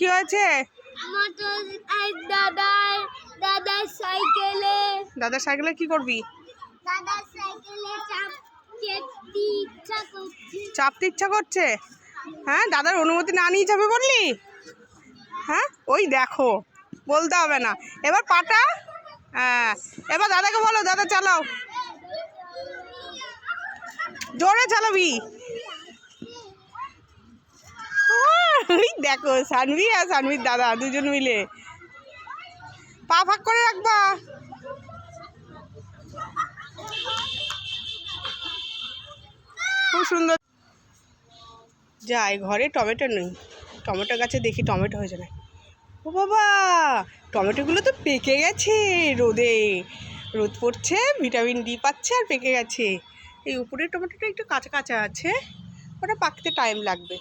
কি হয়েছে? দাদার দাদার সাইকেলে। দাদার সাইকেলে কি করবি? দাদার সাইকেলে চাপতে ইচ্ছা করছে? হ্যাঁ দাদার অনুমতি না নিয়ে যাবে বললি? হ্যাঁ ওই দেখো বলতে হবে না। এবার পাটা? হ্যাঁ এবার দাদাকে বলো দাদা চালাও। জোরে চালাবি। দেখো সানভি আর সানভির দাদা, দুজন মিলে। পা ফাঁক করে রাখবা। খুব সুন্দর। যাই, ঘরে টমেটো নেই। টমেটো গাছে দেখি টমেটো হয়েছে না ও বাবা, টমেটোগুলো তো পেকে গেছে রোদে। রোদ পড়ছে, ভিটামিন ডি পাচ্ছে আর পেকে গেছে। এই উপরের টমেটোটা একটু কাঁচা কাঁচা আছে, ওটা পাকতে টাইম লাগবে।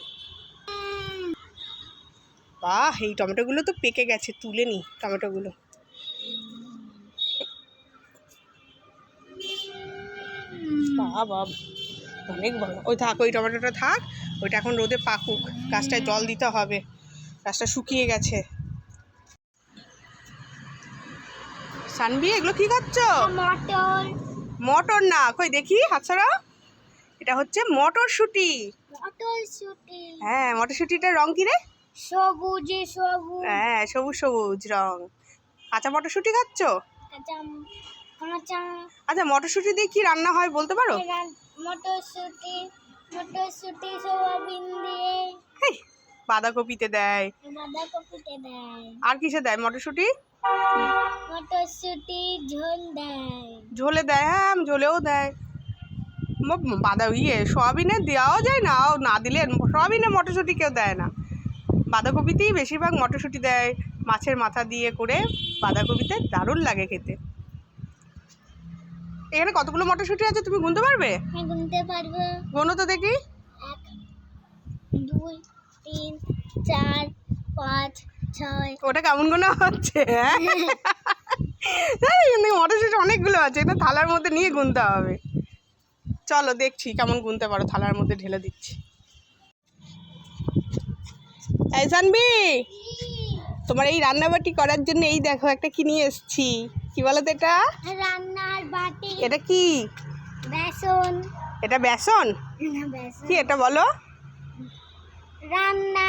বাহ এই টমেটোগুলো তো পেকে গেছে তুলে নি টমেটোগুলো। বাবা অনেক বড় ওই থাক ওই টমেটোটা থাক ওইটা এখন রোদে পাকুক গাছটায় জল দিতে হবে গাছটা শুকিয়ে গেছে। সানবি এগুলো কি খাচ্ছ? মটর। মটর না কই দেখি হাত ছাড়া এটা হচ্ছে মটরশুঁটি। মটরশুঁটি। হ্যাঁ মটরশুঁটিটার রং কি রে? সবুজে সবুজ। হ্যাঁ সবুজ সবুজ রং। কাঁচা মটরশুঁটি খাচ্ছ? আচ্ছা মটরশুঁটি দিয়ে কি রান্না হয় বলতে পারো? মটরশুঁটি মটরশুঁটি সোয়াবিন দিয়ে। বাঁধাকপিতে দেয়। বাঁধাকপিতে দেয়। আর কিসে দেয় মটরশুঁটি? মটরশুঁটি ঝোল দেয়। ঝোলে দেয় হ্যাঁ ঝোলেও দেয়। বাঁধা ইয়ে সোয়াবিনে দেওয়াও যায় না ও না দিলে সয়াবিনে মটরশুঁটি কেউ দেয় না। বাঁধাকপিতেই বেশিরভাগ মটরশুঁটি দেয় মাছের মাথা দিয়ে করে বাঁধাকপিতে দারুণ লাগে খেতে। এখানে কতগুলো মটরশুঁটি আছে তুমি গুনতে পারবে? হ্যাঁ গুনতে পারব। গোনো তো দেখি। এক দুই তিন চার পাঁচ ছয়। ওটা কেমন গোনা হচ্ছে হ্যাঁ? মটরশুঁটি অনেকগুলো আছে এটা থালার মধ্যে নিয়ে গুনতে হবে। চলো দেখছি কেমন গুনতে পারো থালার মধ্যে ঢেলে দিচ্ছি। এই জানবি? তোমার এই রান্নাবাটি করার জন্য এই দেখো একটা কি নিয়ে এসছি। কি বলো তো এটা? রান্নার বাটি। এটা কি? বেসন। এটা বেসন? কি এটা বলো? রান্না।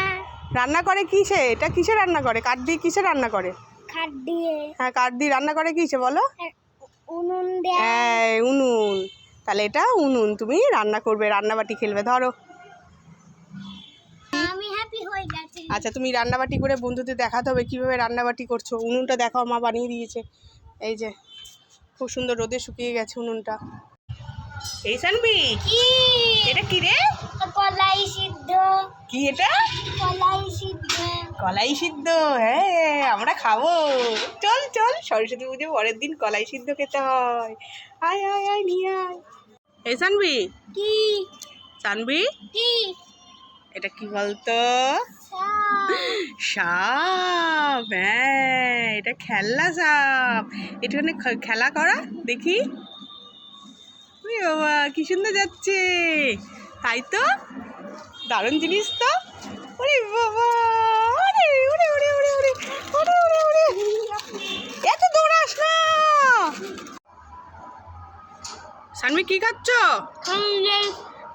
রান্না করে কিসে? এটা কিসে রান্না করে? কাঠ দিয়ে কিসে রান্না করে? খাট দিয়ে। হ্যাঁ কাঠ দিয়ে রান্না করে কিসে বলো? উনুন দেয়। হ্যাঁ উনুন। তাহলে এটা উনুন তুমি রান্না করবে রান্নাবাটি খেলবে ধরো। আচ্ছা তুমি রান্নাবাটি করে বন্ধুদের দেখাতে হবে কীভাবে রান্নাবাটি করছ। উনুনটা দেখাও মা বানিয়ে দিয়েছে। এই যে খুব সুন্দর রোদে শুকিয়ে গেছে উনুনটা। এই সানবি কি? এটা কি রে? কলাই সিদ্ধ। কি এটা? কলাই সিদ্ধ। কলাই সিদ্ধ হ্যাঁ আমরা খাব। চল চল সরস্বতী পুজো পরের দিন কলাই সিদ্ধ খেতে হয়। আয় আয় আয় নিয়ে আয়। এই সানবি কি? সানবি কি? এটা কি বলতো। সাপ হ্যাঁ এটা খেলনা সাপ। এখানে খ- খেলা করা? দেখি। বাবা কি সুন্দর যাচ্ছে। তাই তো? দারুণ জিনিস তো। ওরে বাবা ওরে ওরে ওরে ওরে ওরে ওরে ওরে ওরে। এত দৌড়াস না। সানবি কি খাচ্ছ?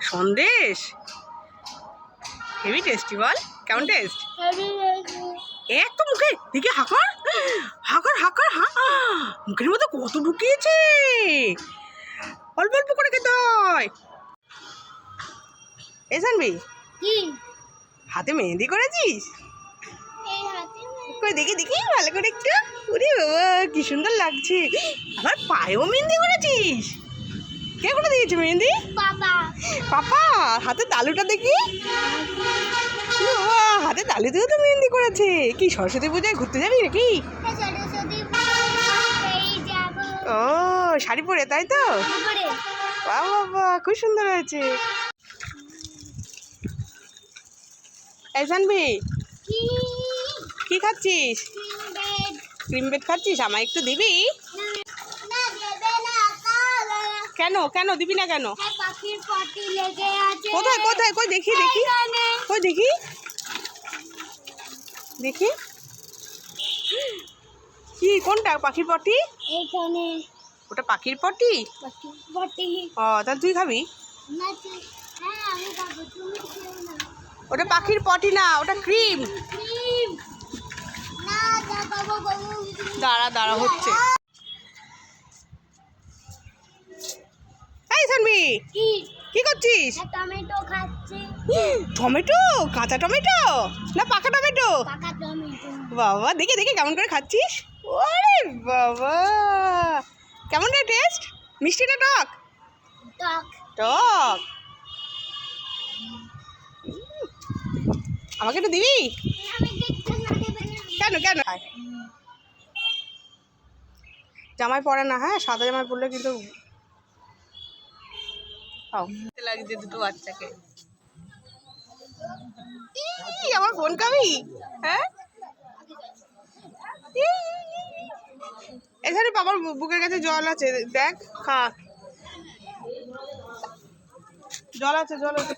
সন্দেশ? হেভি টেস্টি বল? কেমন টেস্ট এক তো মুখে দেখি হাকার? হাকার হাকার হা। মুখের মধ্যে কত ঢুকিয়েছে? অল্প অল্প করে খেতে হয়। এই জানবি হাতে মেহেন্দি করেছিস? এই দেখি দেখি ভালো করে একটু। উরে বাবা কি সুন্দর লাগছে। আবার পায়েও মেহেন্দি করেছিস? কে করে দিয়েছে মেহেন্দি? পাপা হাতে তালুটা দেখি। বাবা, হাতে তালু দিয়েও তো মেহেন্দি করেছে। কি সরস্বতী পূজায় ঘুরতে যাবি নাকি? সরস্বতী ও শাড়ি পরে তাই তো? বাবা খুব সুন্দর হয়েছে। এই জানবি কি? খাচ্ছিস? ক্রিম বেড খাচ্ছিস? আমায় একটু দিবি? কেন? কেন? দিবি না কেন? কোথায় কোথায়? কই দেখি দেখি। কই দেখি? দেখি। কি কোনটা? পাখির পটি? ওটা পাখির পটি? ও তা তুই খাবি? ওটা পাখির পটি না ওটা ক্রিম। দাঁড়া দাঁড়া হচ্ছে। এই কি? করছিস? টমেটো খাচ্ছি। টমেটো? কাঁচা টমেটো? না পাকা টমেটো? পাকা টমেটো। বাবা দেখে দেখে কেমন করে খাচ্ছিস? ওরে বাবা! কেমন রে টেস্ট মিষ্টি না টক? টক। টক? আমাকে একটু দিবি? কেন কেন? জামাই পরে না হ্যাঁ? সাদা জামাই পরলে কিন্তু খাও। লাগছে দুটো বাচ্চাকে। আমার ফোন কামি হ্যাঁ? এখানে বাবার বুকের কাছে জল আছে, দেখ, খা। জল আছে জল আছে।